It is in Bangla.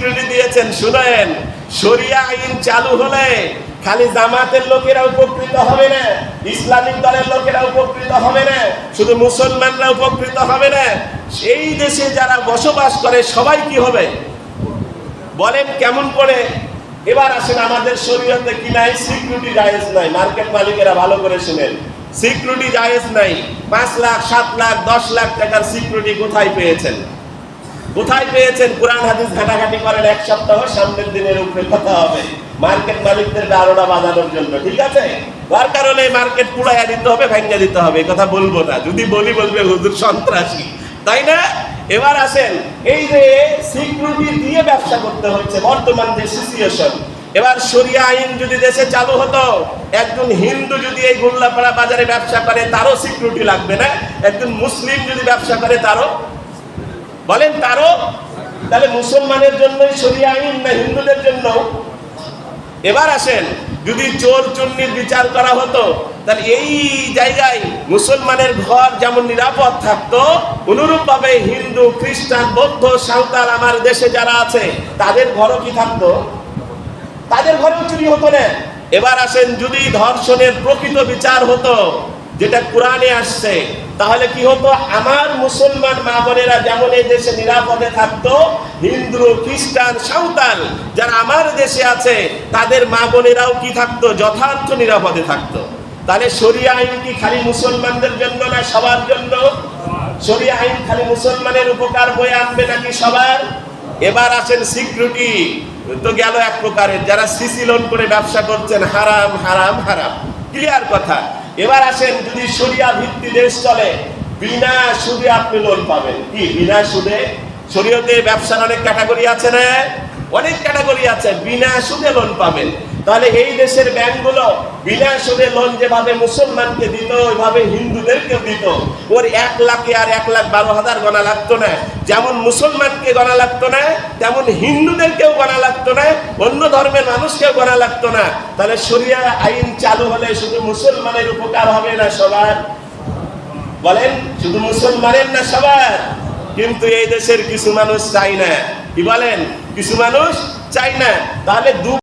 সিকিউরিটি দিয়েছেন, শুনেন, শরিয়া আইন চালু হলে খালি জামাতের লোকেরা উপকৃত হবে না, ইসলামিক দলের লোকেরা উপকৃত হবে না, শুধু মুসলমানরা উপকৃত হবে না। সেই দেশে যারা বসবাস করে, সবাই কি হবে? বলেন কেমন করে? এবার আসেন আমাদের শরীয়তে কি নাই? সিকিউরিটি জায়েজ নাই। মার্কেট মালিকেরা ভালো করে শুনেন। সিকিউরিটি জায়েজ নাই। পাঁচ লাখ, সাত লাখ, দশ লাখ টাকার সিকিউরিটি কোথায় পেয়েছেন? কোথায় পেয়েছেন? কোরআন, হাদিস ঘাটাঘাটি করেন এক সপ্তাহ, সামনের দিনের উপরে কথা হবে। মার্কেট মালিকদের বাজানোর জন্য, ঠিক আছে? তার কারণে মার্কেট পুড়াইয়া দিতে হবে ভাঙ্গা দিতে হবে কথা বলব না। যদি বলি, বলবে হুজুর সন্ত্রাসী। তাই না? এবার আসেন, এই যে সিকিউরিটি দিয়ে ব্যবসা করতে হচ্ছে, বর্তমান যে সিচুয়েশন এবার শরিয়া আইন যদি দেশে চালু হতো, একজন হিন্দু যদি এই গোল্লাপাড়া বাজারে ব্যবসা করে, তারও সিকিউরিটি লাগবে না। একজন মুসলিম যদি ব্যবসা করে, তারও বলেন তারও? তাহলে মুসলমানের জন্যই শরিয়া আইন না হিন্দুদের জন্য এবার আসেন, যদি চোর চুন্নির বিচার করা হতো, তাহলে এই জায়গায় মুসলমানের ঘর যেমন নিরাপদ থাকতো, অনুরূপভাবে হিন্দু, খ্রিস্টান, বৌদ্ধ, সাঁওতাল আমার দেশে যারা আছে, তাদের ঘরও কি থাকতো? তাদের ঘরেও চুরি হতো না। এবার আসেন, যদি ধর্ষণের প্রকৃত বিচার হতো যেটা কোরআনে আসছে, তাহলে কি হতো? আমার মুসলমান মা বোনেরা যেমন এই দেশে নিরাপদে থাকতো, হিন্দু, খ্রিস্টান, সাঁওতাল যারা আমার দেশে আছে, তাদের মা বোনেরাও কি থাকতো? যথার্থ নিরাপদে থাকতো। তাহলে শরিয়া আইন কি খালি মুসলমানদের জন্য না সবার জন্য? শরিয়া আইন খালি মুসলমানের উপকার বয়ে আনবে নাকি সবার? এবার আসেন সিকিউরিটি। তো গেল এক প্রকারের, যারা সিসি লোন করে ব্যবসা করছেন, হারাম হারাম হারাম। ক্লিয়ার কথা। এবার আসেন, যদি সরিয়া ভিত্তি দেশ চলে, বিনা সুদে আপনি লোন পাবেন। কি, বিনা সুদে? শরীয়তে ব্যবসার অনেক ক্যাটাগরি আছে না? অনেক ক্যাটাগরি আছে। বিনা সুদে লোন পাবেন। তাহলে এই দেশের ব্যাংকগুলো বিনা সুদে লোন যেভাবে মুসলমানকে দিত, ওইভাবে হিন্দুদেরকে দিত। ওর এক লাখে আর এক লাখ বারো হাজার গণা লাগতো না। যেমন মুসলমানকে গণা লাগতো না, তেমন হিন্দুদেরকেও গণা লাগতো না, অন্য ধর্মের মানুষকেও গণা লাগতো না। তাহলে শরিয়া আইন চালু হলে শুধু মুসলমানের উপকার হবে না সবার? বলেন, শুধু মুসলমানের না সবার? কিন্তু এই দেশের কিছু মানুষ চাই না। কি বলেন? কিছু মানুষ চাই না। তাহলে দু